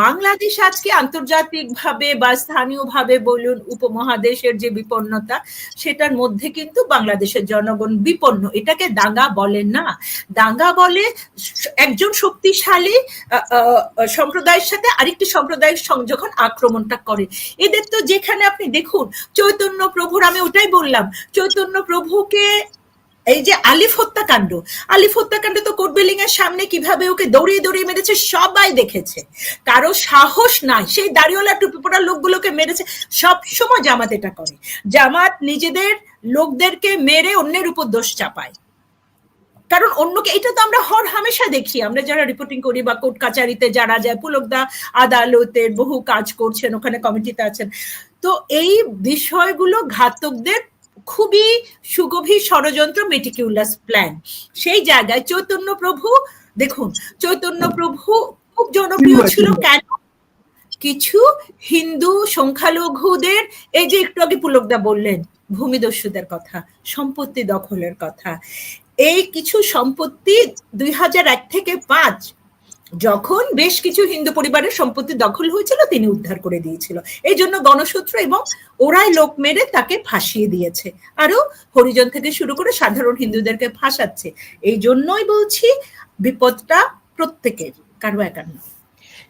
বাংলাদেশ আজকে আন্তর্জাতিকভাবে বা স্থানীয়ভাবে বলুন উপমহাদেশের যে বিপন্নতা, সেটার মধ্যে কিন্তু বাংলাদেশের জনগণ বিপন্ন। এটাকে দাঙ্গা বলে না। দাঙ্গা বলে একজন শক্তিশালী সম্প্রদায়ের সাথে আরেকটি সম্প্রদায়ের যখন আক্রমণটা করে। এদের তো যেখানে আপনি দেখুন, চৈতন্য প্রভুর, আমি ওটাই বললাম, চৈতন্য প্রভুকে এই যে আলিফ হত্যাকাণ্ড আলিফ হত্যাকাণ্ড তো কোর্ট বিল্ডিং এর সামনে কীভাবে ওকে দৌড়িয়ে দৌড়িয়ে মেরেছে সবাই দেখেছে। কারও সাহস নাই, সেই দাড়িওয়ালা টুপি পড়া লোকগুলোকে মেরেছে। সব সময় জামাত এটা করে। জামাত নিজেদের লোকদেরকে মেরে অন্যের উপর দোষ চাপায়। কারণ অন্যকে, এটা তো আমরা হর হামেশা দেখি। আমরা যারা রিপোর্টিং করি বা কোর্ট কাচারিতে যারা যায়, পুলকদা, আদালতের বহু কাজ করছেন, ওখানে কমিটিতে আছেন। তো এই বিষয়গুলো ঘাতকদের খুবই সুগভীর ষড়যন্ত্র মেটিকিউলাস প্ল্যান সেই জায়গায় চৈতন্য প্রভু দেখুন চৈতন্য প্রভু খুব জনপ্রিয় ছিল কেন? কিছু হিন্দু সংখ্যালঘুদের এই যে একটু আগে পুলকদা বললেন ভূমিদস্যুদের কথা সম্পত্তি দখলের কথা এই কিছু সম্পত্তি দুই হাজার এক থেকে পাঁচ যখন বেশ কিছু হিন্দু পরিবারের সম্পত্তি দখল হয়েছিল তিনি উদ্ধার করে দিয়েছিল। এই জন্য গণসূত্র এবং ওরাই লোক মেরে তাকে ফাঁসিয়ে দিয়েছে। আরও হরিজন থেকে শুরু করে সাধারণ হিন্দুদেরকে ফাঁসাচ্ছে। এই জন্যই বলছি বিপদটা প্রত্যেকের কারও একার নয়।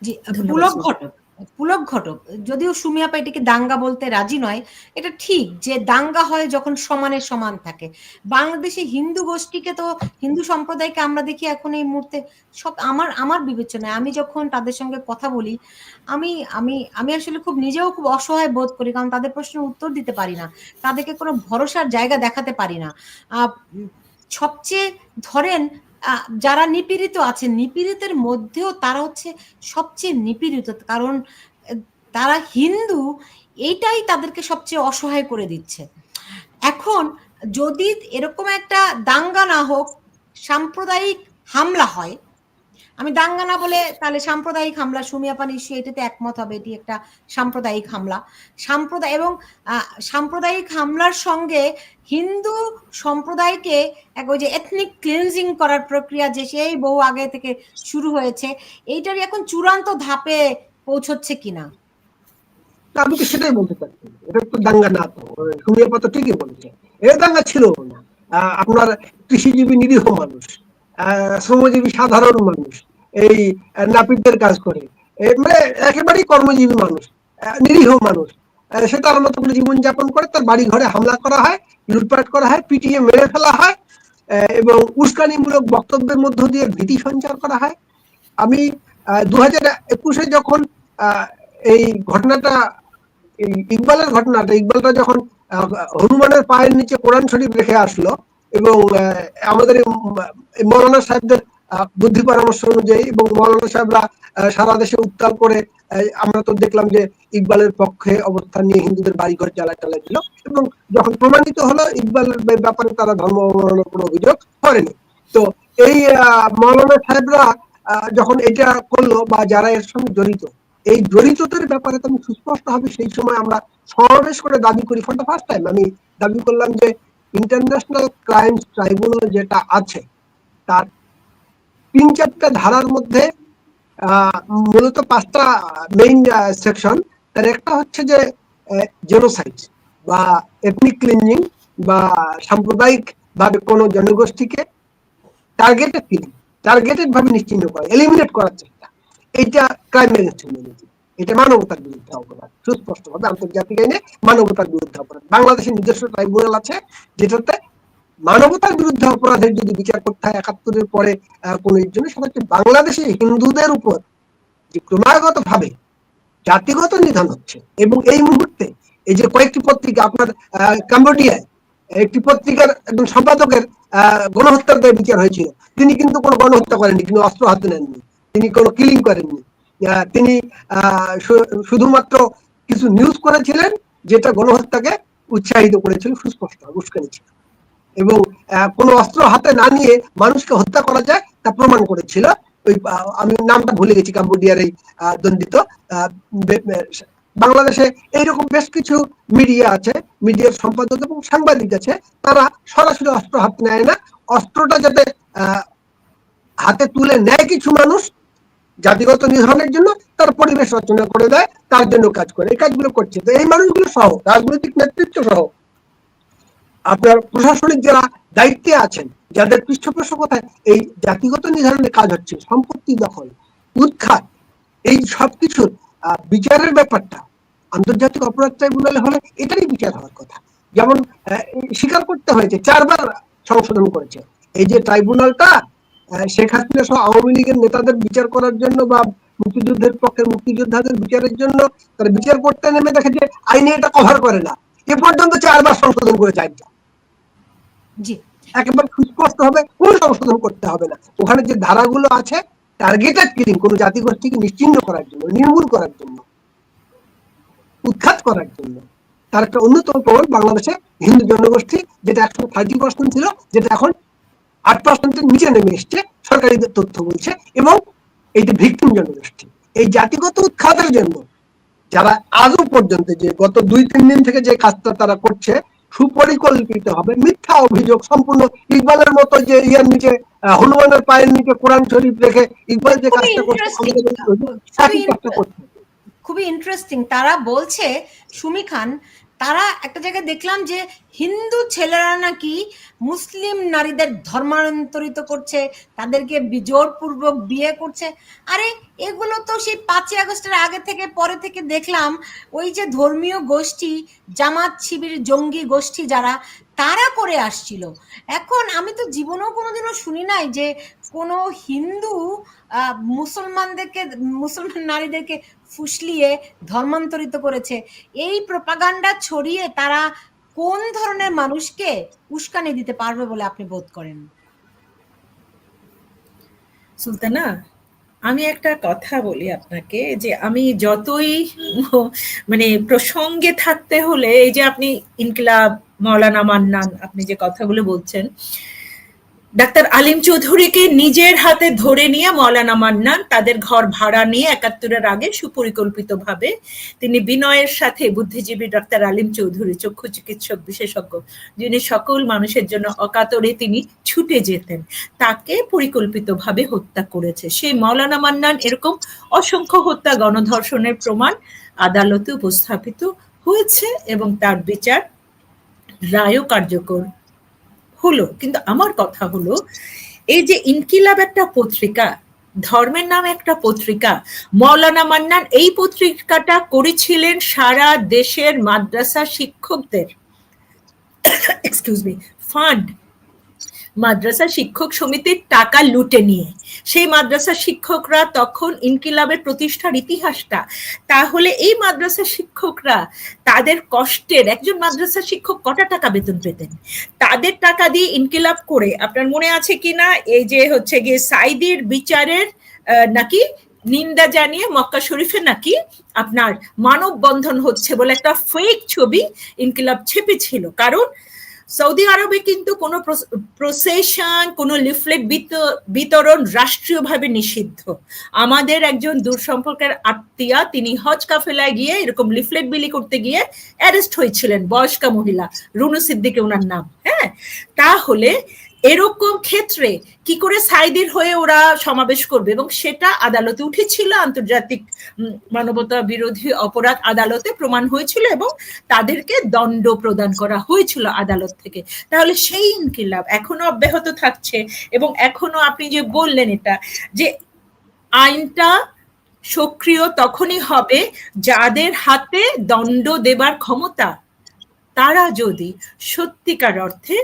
জি পুলক ঘটক। পুলক ঘটক। যদিও সুমিয়াপা এটিকে দাঙ্গা বলতে রাজি নয়, এটা ঠিক যে দাঙ্গা হয় যখন সমানে সমান থাকে। বাংলাদেশে হিন্দু গোষ্ঠীকে তো, হিন্দু সম্প্রদায়কে আমরা দেখি এখন এই মুহূর্তে সব আমার আমার বিবেচনায়। আমি যখন তাদের সঙ্গে কথা বলি, আমি আমি আমি আসলে খুব নিজেও খুব অসহায় বোধ করি, কারণ তাদের প্রশ্নের উত্তর দিতে পারি না। তাদেরকে কোনো ভরসার জায়গা দেখাতে পারি না। সবচেয়ে ধরেন যারা নিপীড়িত আছে নিপীড়িতের মধ্যেও তারা হচ্ছে সবচেয়ে নিপীড়িত। কারণ তারা হিন্দু, এইটাই তাদেরকে সবচেয়ে অসহায় করে দিচ্ছে। এখন যদি এরকম একটা দাঙ্গা না হোক, সাম্প্রদায়িক হামলা হয় আমি দাঙ্গা না বলে তাহলে সাম্প্রদায়িক হামলা সুমিয়াপা নিশ্চয়ই এটাতে একমত হবে, এটি একটা সাম্প্রদায়িক হামলা। সাম্প্রদায় এবং সাম্প্রদায়িক হামলার সঙ্গে হিন্দু সম্প্রদায়কে এক ওই যে এথনিক ক্লিনজিং করার প্রক্রিয়া যে সেই বহু আগে থেকে শুরু হয়েছে, এইটারই এখন চূড়ান্ত ধাপে পৌঁছচ্ছে কিনা? আমি তো সেটাই বলতে চাচ্ছি? এটা তো দাঙ্গা না তো সুমিয়াপা তো ঠিকই বলছে। এটা দাঙ্গা ছিল না। আপনার কৃষিজীবী নিরীহ মানুষ। শ্রমজীবী সাধারণ মানুষ, এই নাপিতদের কাজ করে। মানে একেবারেই কর্মজীবী মানুষ নিরীহ মানুষ। সে তার মতো করে জীবনযাপন করে, তার বাড়ি ঘরে হামলা করা হয়, লুটপাট করা হয়, পিটিয়ে মেরে ফেলা হয় এবং উস্কানিমূলক বক্তব্যের মধ্য দিয়ে ভীতি সঞ্চার করা হয়। আমি দু হাজার একুশে যখন এই ঘটনাটা ইকবালের ঘটনাটা, ইকবালটা যখন হনুমানের পায়ের নিচে কোরআন শরীফ রেখে আসলো এবং আমাদের মৌলানা সাহেবদের বুদ্ধি পরামর্শ অনুযায়ী এবং মৌলানা সাহেবরা সারা দেশে উত্তাল করে আমরা তো দেখলাম যে ইকবালের পক্ষে অবস্থান নিয়ে হিন্দুদের বাড়িঘর জ্বালা চালা দিল এবং যখন প্রমাণিত হলো ইকবালের ব্যাপারে তারা ধর্ম অবমাননার কোনো অভিযোগ করেনি। তো এই মৌলানা সাহেবরা যখন এটা করল বা যারা এর সঙ্গে জড়িত, এই জড়িতদের ব্যাপারে তো আমি সুস্পষ্ট হবে সেই সময় আমরা সমাবেশ করে দাবি করি ফর দ্য ফার্স্ট টাইম আমি দাবি করলাম যে ইন্টারন্যাশনাল ক্রাইম ট্রাইব্যুনাল যেটা আছে, তার তিন চারটা ধারার মধ্যে মূলত পাঁচটা মেইন সেকশন তার একটা হচ্ছে যে জেনোসাইড বা এথনিক ক্লিনজিং বা সাম্প্রদায়িক ভাবে কোনো জনগোষ্ঠীকে টার্গেটেড কিলিং টার্গেটেড ভাবে নিশ্চিন্ন করা এলিমিনেট করার চেষ্টা। এইটা ক্রাইম এগেন্স্ট হিউম্যানিটি এটা মানবতার বিরুদ্ধে অপরাধ। সুস্পষ্ট ভাবে আন্তর্জাতিক আইনে মানবতার বিরুদ্ধে অপরাধ। বাংলাদেশের নিজস্ব ট্রাইব্যুনাল আছে, যেটাতে মানবতার বিরুদ্ধে অপরাধের যদি বিচার করতে হয় একাত্তরের পরে কোন জন্য সেটা হচ্ছে বাংলাদেশে হিন্দুদের উপর যে ক্রমাগত ভাবে জাতিগত নিধন হচ্ছে, এবং এই মুহূর্তে এই যে কয়েকটি পত্রিকা আপনার কাম্বোডিয়ায় একটি পত্রিকার একজন সম্পাদকের গণহত্যার দায় বিচার হয়েছিল। তিনি কিন্তু কোনো গণহত্যা করেননি কিন্তু অস্ত্র হাতে নেননি, তিনি কোনো কিলিং করেননি। তিনি শুধুমাত্র কিছু নিউজ করেছিলেন যেটা গণহত্যাকে উৎসাহিত করেছিল, সুস্পষ্ট, উস্কানি ছিল। এবং কোন অস্ত্র হাতে না নিয়ে মানুষকে হত্যা করা যায় তা প্রমাণ করেছিল। ওই আমি নামটা ভুলে গেছি, কাম্বোডিয়ার এই দণ্ডিত বাংলাদেশে এইরকম বেশ কিছু মিডিয়া আছে, মিডিয়ার সম্পাদক এবং সাংবাদিক আছে, তারা সরাসরি অস্ত্র হাতে নেয় না। অস্ত্রটা যাতে হাতে তুলে নেয় কিছু মানুষ জাতিগত নিধনের জন্য তার পরিবেশ রচনা করে দেয়, তার জন্য কাজ করে। এই কাজগুলো করছে। তো এই মানুষগুলো সহ, রাজনৈতিক নেতৃত্ব সহ, আপনার প্রশাসনিক যারা দায়িত্বে আছেন, যাদের পৃষ্ঠপোষকতায় এই জাতিগত নিধনের কাজ হচ্ছে। সম্পত্তি দখল, উৎখাত, এই সবকিছুর বিচারের ব্যাপারটা, আন্তর্জাতিক অপরাধ ট্রাইব্যুনালে হলে এটারই বিচার হওয়ার কথা। যেমন স্বীকার করতে হয়েছে চারবার সংশোধন করেছে। এই যে ট্রাইব্যুনালটা শেখ হাসিনা সহ আওয়ামী লীগের নেতাদের বিচার করার জন্য বা মুক্তিযুদ্ধের পক্ষের মুক্তিযোদ্ধাদের বিচারের জন্য তারা বিচার করতে নেমে দেখে যে আইনে এটা কভার করে না। এ পর্যন্ত চারবার সংশোধন করে জি। একেবারে সুস্পষ্ট হবে কোন সংশোধন করতে হবে না। ওখানে যে ধারাগুলো আছে টার্গেটেড কিলিং কোন জাতিগোষ্ঠীকে নিশ্চিহ্ন করার জন্য নির্মূল করার জন্য উৎখাত করার জন্য তার একটা অন্যতম প্রমাণ বাংলাদেশে হিন্দু জনগোষ্ঠী যেটা একশো থার্টি পার্সেন্ট ছিল যেটা এখন আট পার্সেন্টের নিচে নেমে এসছে সরকারি তথ্য বলছে এবং এই যে ভিক্টিম জনগোষ্ঠী এই জাতিগত উৎখাতের জন্য যারা আজও পর্যন্ত যে গত দুই তিন দিন থেকে যে কাজটা তারা করছে সুপরিকল্পিত হবে মিথ্যা অভিযোগ সম্পূর্ণ ইকবালের মতো যে ইয়ার নিচে হনুমানের পায়ের নিচে কোরআন শরীফ রেখে ইকবাল যে কাজটা করছে খুবই ইন্টারেস্টিং তারা বলছে সুমি খান তারা একটা জায়গায় দেখলাম যে হিন্দু ছেলেরা নাকি মুসলিম নারীদের ধর্মান্তরিত করছে, তাদেরকে জোরপূর্বক বিয়ে করছে। আরে, এগুলো তো সেই পাঁচই আগস্টের আগে থেকে, পরে থেকে দেখলাম, ওই যে ধর্মীয় গোষ্ঠী, জামাত শিবির জঙ্গি গোষ্ঠী যারা, তারা করে আসছিল। এখন আমি তো জীবনেও কোনোদিনও শুনি নাই যে কোনো হিন্দু মুসলমানদেরকে, মুসলমান নারীদেরকে ফুসলিয়ে ধর্মান্তরিত করেছে। এই প্রপাগান্ডা ছড়িয়ে তারা কোন ধরনের মানুষকে উস্কানি দিতে পারবে বলে আপনি বোধ করেন? সুলতানা, আমি একটা কথা বলি আপনাকে যে আমি যতই মানে প্রসঙ্গে থাকতে হলে এই যে আপনি ইনকিলাব, মৌলানা মান্নান, আপনি যে কথাগুলো বলছেন ডাক্তার আলিম চৌধুরীকে নিজের হাতে ধরে নিয়ে মৌলানা মান্নান তাদের ঘর ভাড়া নিয়ে একাত্তরের আগে সুপরিকল্পিতভাবে তিনি বিনয়ের সাথে বুদ্ধিজীবী ডাক্তার আলিম চৌধুরী, চক্ষু চিকিৎসক, বিশেষজ্ঞ, যিনি সকল মানুষের জন্য অকাতরে তিনি ছুটে যেতেন, তাকে পরিকল্পিতভাবে হত্যা করেছে। সেই মৌলানা মান্নান এরকম অসংখ্য হত্যা, গণধর্ষণের প্রমাণ আদালতে উপস্থাপিত হয়েছে এবং তার বিচার রায়ও কার্যকর হলো, কিন্তু আমার কথা হলো, এই যে ইনকিলাব একটা পত্রিকা, ধর্মের নামে একটা পত্রিকা, মৌলানা মান্নান এই পত্রিকাটা করেছিলেন সারা দেশের মাদ্রাসা শিক্ষকদের এক্সকিউজ মি ফান্ড মাদ্রাসা শিক্ষক সমিতির টাকা লুটে নিয়ে। সেই মাদ্রাসা শিক্ষকরা তখন ইনকিলাবের প্রতিষ্ঠার ইতিহাসটা। তাহলে এই মাদ্রাসা শিক্ষকরা তাদের কষ্টের, একজন মাদ্রাসা শিক্ষক কটা টাকা বেতন পেতেন? তাদের টাকা দিয়ে ইনকিলাব করে, আপনার মনে আছে কিনা? এই যে হচ্ছে গিয়ে সাইদির বিচারের নাকি নিন্দা জানিয়ে মক্কা শরীফে নাকি আপনার মানববন্ধন হচ্ছে বলে একটা ফেক ছবি ইনকিলাব ছেপেছিল। কারণ সৌদি আরবে কিন্তু কোনো প্রসেশন কোনো লিফলেট বিতরণ রাষ্ট্রীয়ভাবে নিষিদ্ধ। আমাদের একজন দূর সম্পর্কের আত্মীয়া, তিনি হজ কাফেলায় গিয়ে এরকম লিফলেট বিলি করতে গিয়ে অ্যারেস্ট হয়েছিলেন, বয়স্কা মহিলা, রুনু সিদ্দিকে ওনার নাম হ্যাঁ? তাহলে এরকম ক্ষেত্রে কি করে সাইদির হয়ে ওরা সমাবেশ করবে? এবং সেটা আদালতে উঠেছিল, আন্তর্জাতিক মানবতা বিরোধী অপরাধ আদালতে প্রমাণ হয়েছিল এবং তাদেরকে দণ্ড প্রদান করা হয়েছিল আদালত থেকে। তাহলে সেই ইনকিলাব এখনও অব্যাহত থাকছে এবং এখনও আপনি যে বললেন এটা, যে আইনটা সক্রিয় তখনই হবে যাদের হাতে দণ্ড দেবার ক্ষমতা। তারা যদি সত্যিকার অর্থে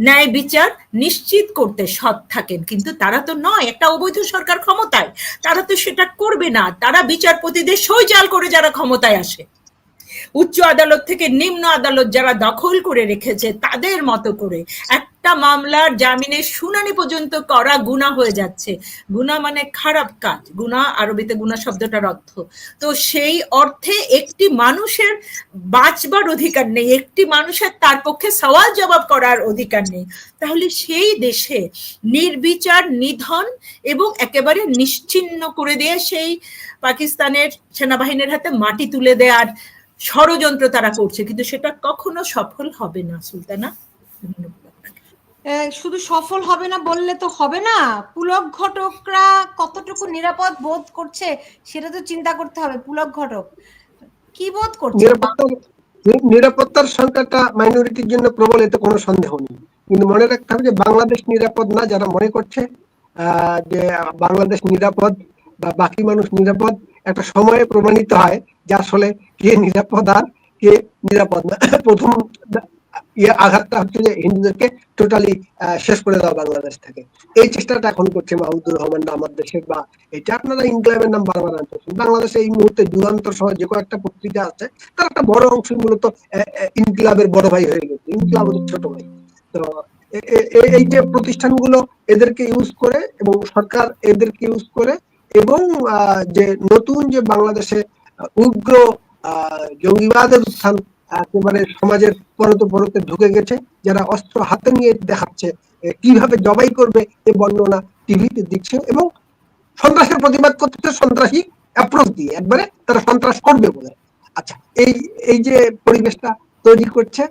ন্যায় বিচার নিশ্চিত করতে সৎ থাকেন। কিন্তু তারা তো নয়, একটা অবৈধ সরকার ক্ষমতায়। তারা তো সেটা করবে না। তারা বিচারপতিদের সৈজাল করে যারা ক্ষমতায় আসে। উচ্চ আদালত থেকে নিম্ন আদালত যারা দখল করে রেখেছে, তাদের মতো করে। একটা মামলার জামিনের শুনানি পর্যন্ত করা গুণা হয়ে যাচ্ছে। গুণা মানে খারাপ কাজ। গুণা আরবিতে গুণা শব্দটার অর্থ। তো সেই অর্থে একটি মানুষের বাঁচবার অধিকার নেই, একটি মানুষের তার পক্ষে সওয়াল জবাব করার অধিকার নেই। তাহলে সেই দেশে নির্বিচার, নিধন এবং একেবারে নিশ্চিন্ন করে দিয়ে সেই পাকিস্তানের সেনাবাহিনীর হাতে মাটি তুলে দেওয়ার ষড়যন্ত্র তারা করছে। কিন্তু সেটা কখনো সফল হবে না, সুলতানা। ধন্যবাদ। শুধু সফল হবে না বললে তো হবে না। পুলক ঘটকরা কতটুকু নিরাপদ বোধ করছে সেটা তো চিন্তা করতে হবে, পুলক ঘটক। কি বোধ করছে? নিরাপত্তার সংখ্যাটা মাইনরিটির জন্য প্রবল, এতে কোনো সন্দেহ নেই। কিন্তু মনে রাখতে হবে যে বাংলাদেশ নিরাপদ না যারা মনে করছে যে বাংলাদেশ নিরাপদ বা বাকি মানুষ নিরাপদ, একটা সময়ে প্রমাণিত হয় যে আসলে কে নিরাপদ আর কে নিরাপদ না। প্রথম ইয়ে আঘাতটা হচ্ছে যে হিন্দুদেরকে টোটালি শেষ করে দেওয়া বাংলাদেশ থেকে। এই চেষ্টাটা এখন করছে মাহমুদুর আমার বা এটা আপনারা ইনকলাবের নাম বারবার আনতেছেন। বাংলাদেশে এই মুহূর্তে যে পত্রিকা আছে, তার একটা বড় অংশ মূলত বড় ভাই হয়ে গেছে। ইনকিলাব ছোট ভাই। তো এই যে প্রতিষ্ঠানগুলো এদেরকে ইউজ করে এবং সরকার এদেরকে ইউজ করে এবং যে নতুন যে বাংলাদেশে উগ্র জঙ্গিবাদের উত্থান একেবারে সমাজের পরতে পরতে ঢুকে গেছে, যারা অস্ত্র হাতে নিয়ে দেখাচ্ছে কীভাবে জবাই করবে এই বর্ণনা টিভিতে দিচ্ছে এবং সন্ত্রাসের প্রতিবাদ করতে সন্ত্রাসী অ্যাপ্রোচ দিয়ে একবারে তারা সন্ত্রাস করবে বলে। আচ্ছা এই এই যে পরিবেশটা তৈরি করছে,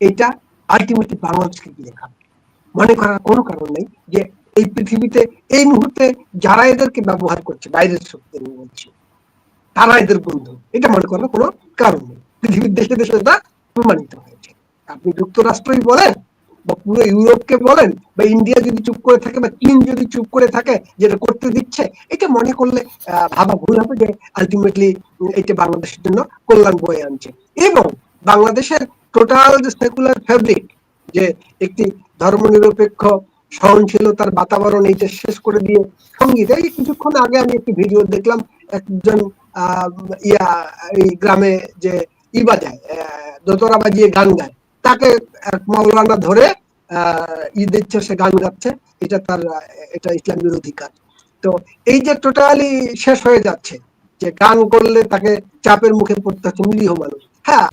এটা আলটিমেটলি বাংলাদেশকে কি দেখাবে? মনে করার কোনো কারণ নেই যে এই পৃথিবীতে এই মুহূর্তে যারা এদেরকে ব্যবহার করছে, বাইরের শক্তি বলছি তারা এদের বন্ধু। এটা মনে করার কোনো কারণ নেই। পৃথিবীর দেশে দেশে এটা প্রমাণিত হয়েছে। আপনি যুক্তরাষ্ট্রই বলেন বা পুরো ইউরোপকে বলেন বা ইন্ডিয়া যদি চুপ করে থাকে বা চীন যদি চুপ করে থাকে, যেটা করতে দিচ্ছে, এটা মনে করলে ভাবা ভুল হবে যে আলটিমেটলি এটা বাংলাদেশের জন্য কল্যাণ বয়ে আনছে। এবং বাংলাদেশের টোটাল যে সেকুলার ফ্যাব্রিক যে একটি ধর্মনিরপেক্ষ, সহনশীলতার বাতাবরণ এইটা শেষ করে দিয়ে সংগীত, এই কিছুক্ষণ আগে আমি একটি ভিডিও দেখলাম, একজন ইয়া, এই গ্রামে যে ই বাজায় দোতরা বাজিয়ে গান গায়। তাকে এক মাওলানা ধরে ই দিচ্ছে, সে গান গাচ্ছে। এটা তার, এটা ইসলাম বিরোধী কাজ তো এই যে টোটালি শেষ হয়ে যাচ্ছে, যে গান করলে তাকে চাপের মুখে পড়তে হচ্ছে নিরীহ মানুষ। হ্যাঁ।